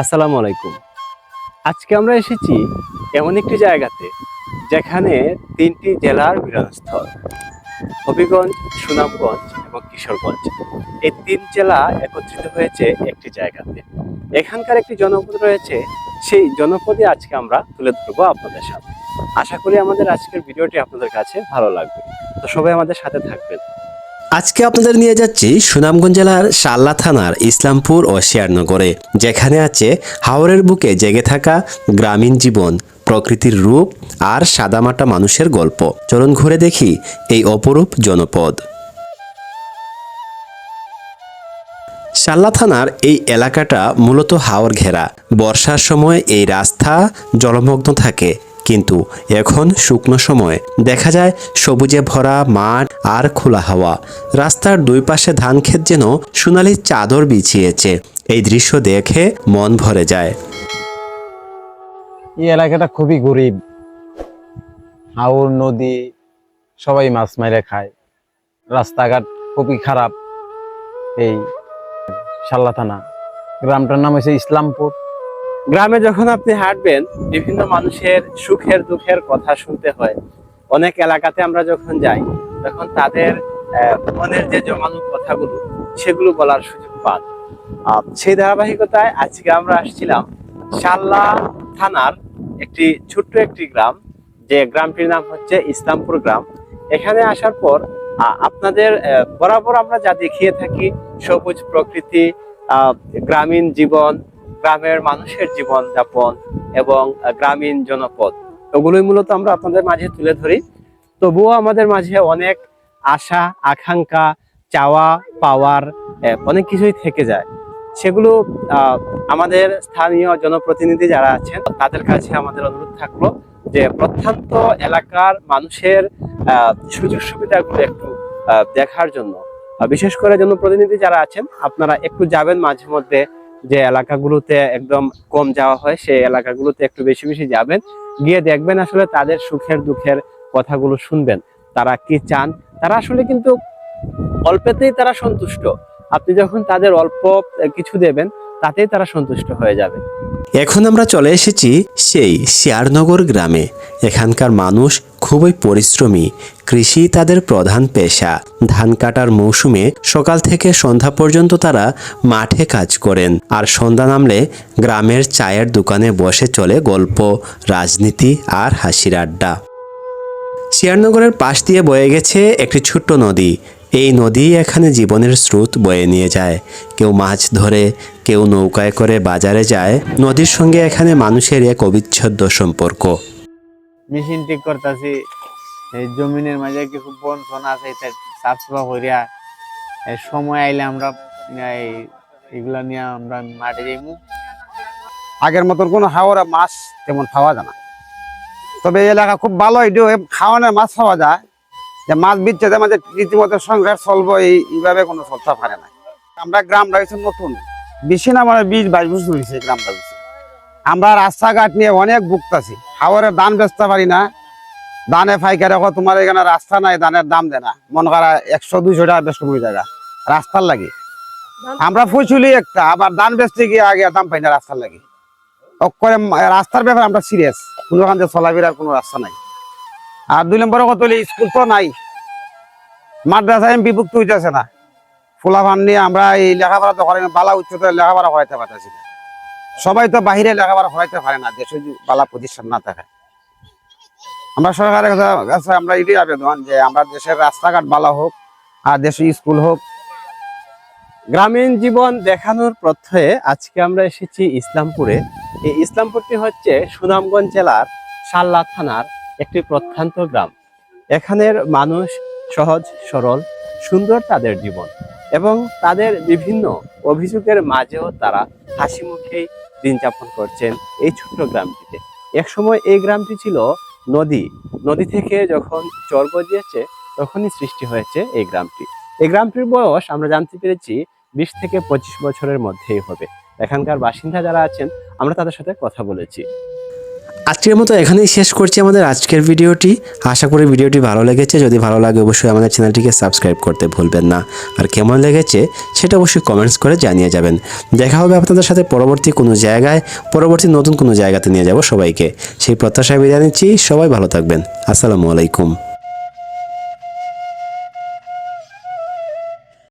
আসসালামু আলাইকুম। আজকে আমরা এসেছি এমন একটি জায়গাতে যেখানে তিনটি জেলার মিলনস্থল হবিগঞ্জ, সুনামগঞ্জ এবং কিশোরগঞ্জ। এই তিন জেলা একত্রিত হয়েছে একটি জায়গাতে। এখানকার একটি জনপদ রয়েছে, সেই জনপদে আজকে আমরা তুলে ধরবো আপনাদের সাথে আশা করি আমাদের আজকের ভিডিওটি আপনাদের কাছে ভালো লাগবে। তো সবাই আমাদের সাথে থাকবেন। আজকে আপনাদের নিয়ে যাচ্ছি সুনামগঞ্জ জেলার শাল্লা থানার ইসলামপুর ও শেয়ারনগরে, যেখানে আছে হাওরের বুকে জেগে থাকা গ্রামীণ জীবন, প্রকৃতির রূপ আর সাদামাটা মানুষের গল্প। চলুন ঘুরে দেখি এই অপরূপ জনপদ। শাল্লা থানার এই এলাকাটা মূলত হাওর ঘেরা। বর্ষার সময় এই রাস্তা জলমগ্ন থাকে। কিন্তু এখন শুকনো সময়। দেখা যায় সবুজে ভরা মাঠ আর খোলা হাওয়া। রাস্তার দুই পাশে ধান ক্ষেত যেন সোনালি চাদর বিছিয়েছে। এই দৃশ্য দেখে মন ভরে যায়। এই এলাকাটা খুবই গরিব। হাওর, নদী, সবাই মাছ মাইরে খায়। রাস্তাঘাট খুবই খারাপ। এই শাল্লা থানা। গ্রামটার নাম হয়েছে ইসলামপুর। গ্রামে যখন আপনি হাঁটবেন, বিভিন্ন মানুষের সুখের দুঃখের কথা শুনতে হয়। অনেক এলাকাতে আমরা যখন যাই, তখন তাদের মনের যে জমানো কথাগুলো, সেগুলো বলার সুযোগ পান। সেই ধারাবাহিকতায় আজকে আমরা আসছিলাম শাল্লা থানার একটি ছোট্ট একটি গ্রাম, যে গ্রামটির নাম হচ্ছে ইসলামপুর গ্রাম। এখানে আসার পর আপনাদের বরাবর আমরা যা দেখিয়ে থাকি, সবুজ প্রকৃতি গ্রামীণ জীবন গ্রামের মানুষের জীবন যাপন এবং গ্রামীণ জনপদ। ওগুলোই মূলত আমরা আপনাদের মাঝে তুলে ধরি। তবুও আমাদের মাঝে অনেক আশা, আকাঙ্ক্ষা, চাওয়া, পাওয়ার অনেক কিছুই থেকে যায়। সেগুলো আমাদের স্থানীয় জনপ্রতিনিধি যারা আছেন, তাদের কাছে আমাদের অনুরোধ থাকল যে প্রত্যন্ত এলাকার মানুষের সুযোগ সুবিধাগুলো একটু দেখার জন্য। বিশেষ করে জনপ্রতিনিধি যারা আছেন, আপনারা একটু যাবেন মাঝে মধ্যে যে এলাকাগুলোতে একদম কম যাওয়া হয়, সেই এলাকাগুলোতে একটু বেশি বেশি যাবেন। গিয়ে দেখবেন আসলে তাদের সুখের দুঃখের কথাগুলো শুনবেন। তারা কি চান? তারা আসলে কিন্তু অল্পেতেই তারা সন্তুষ্ট। আপনি যখন তাদের অল্প কিছু দেবেন, তাতেই তারা সন্তুষ্ট হয়ে যাবে। এখন আমরা চলে এসেছি সেই শিয়ারনগর গ্রামে। এখানকার মানুষ খুবই পরিশ্রমী। কৃষি তাদের প্রধান পেশা। ধান কাটার মৌসুমে সকাল থেকে সন্ধ্যা পর্যন্ত তারা মাঠে কাজ করেন। আর সন্ধ্যা নামলে গ্রামের চায়ের দোকানে বসে চলে গল্প, রাজনীতি আর হাসির আড্ডা। শিয়ারনগরের পাশ দিয়ে বয়ে গেছে একটি ছোট্ট নদী। এই নদী এখানে জীবনের স্রোত বয়ে নিয়ে যায়। কেউ মাছ ধরে, কেউ নৌকায় করে বাজারে যায়। নদীর সঙ্গে এখানে মানুষের এক অবিচ্ছেদ্য সম্পর্ক। মেশিন ঠিক করতেছি। এই জমিনের মাঝে কিছু বন ফন আছে সাফ সাফা করিয়া সময় আইলে আমরা, এই এগুলা নিয়ে আমরা মাঠে যাইমু। আগের মতন কোনো হাওড়া মাছ তেমন খাওয়া যায় না। তবে এই এলাকা খুব ভালো, এটিও খাওয়ানোর মাছ খাওয়া যায়। যে মাছ বিচ্ছে আমাদের রীতিমতো সংসার চলবো, এই, এইভাবে কোনো চলতে পারে না। আমরা গ্রাম রয়েছে নতুন। বেশি না মানে বিশ বাইশ বছর হয়েছে গ্রামটা আমরা রাস্তাঘাট নিয়ে অনেক ভুগতাছি। হাওড়ের দান বেচতে পারি না। দানে ফাইকারে তোমার এখানে রাস্তা নাই দানের দাম দেয় না মনে করা একশো, দুইশো টাকা বেশ কমে জায়গা। রাস্তার লাগে। আমরা ফুচুলি একটা, আবার দান বেচতে গিয়ে আগে দাম পাই না রাস্তার লাগে। অক্ষরে রাস্তার ব্যাপারে আমরা সিরিয়াস কোনোখান থেকে চলাফেরার কোনো রাস্তা নাই। আর দুই নম্বর হলে স্কুল তো নাই। মাদ্রাসা এম বিভুক্ত হইতেছে না। ফুলাফান নিয়ে আমরা এই লেখাপড়া তো করাই বালা উচ্চতর লেখাপড়া করাইতে পারতেছি না। সবাই তো বাহিরে লেখাপড়া করাইতে পারে না, দেশে বালা প্রতিষ্ঠান না থাকে। আমরা সরকারের কাছে- আমরা এটাই আবেদন যে আমরা দেশের রাস্তাঘাট ভালো হোক আর দেশে স্কুল হোক। গ্রামীণ জীবন দেখানোর প্রত্যয়ে আজকে আমরা এসেছি ইসলামপুরে। এই ইসলামপুরটি হচ্ছে সুনামগঞ্জ জেলার শাল্লা থানার একটি প্রত্যন্ত গ্রাম। এখানের মানুষ সহজ, সরল, সুন্দর তাদের জীবন এবং তাদের বিভিন্ন অভিযোগের মাঝেও তারা হাসি মুখেই দিন যাপন করছেন এই ছোট্ট গ্রামটিতে। একসময় এই গ্রামটি ছিল নদী। নদী থেকে যখন চর গজিয়েছে, তখনই সৃষ্টি হয়েছে এই গ্রামটি। এই গ্রামটির বয়স আমরা জানতে পেরেছি বিশ থেকে পঁচিশ বছরের মধ্যেই হবে। এখানকার বাসিন্দা যারা আছেন, আমরা তাদের সাথে কথা বলেছি। আজকের মতো এখানেই শেষ করছি আমাদের আজকের ভিডিওটি। আশা করি ভিডিওটি ভালো লেগেছে। যদি ভালো লাগে অবশ্যই আমাদের চ্যানেলটিকে সাবস্ক্রাইব করতে ভুলবেন না। আর কেমন লেগেছে সেটা অবশ্যই কমেন্টস করে জানিয়ে যাবেন। দেখা হবে আপনাদের সাথে পরবর্তী কোনো জায়গায়, পরবর্তী নতুন কোনো জায়গাতে নিয়ে যাব সবাইকে। সেই প্রত্যাশায় বিদায় নিচ্ছি। সবাই ভালো থাকবেন। আসসালামু আলাইকুম।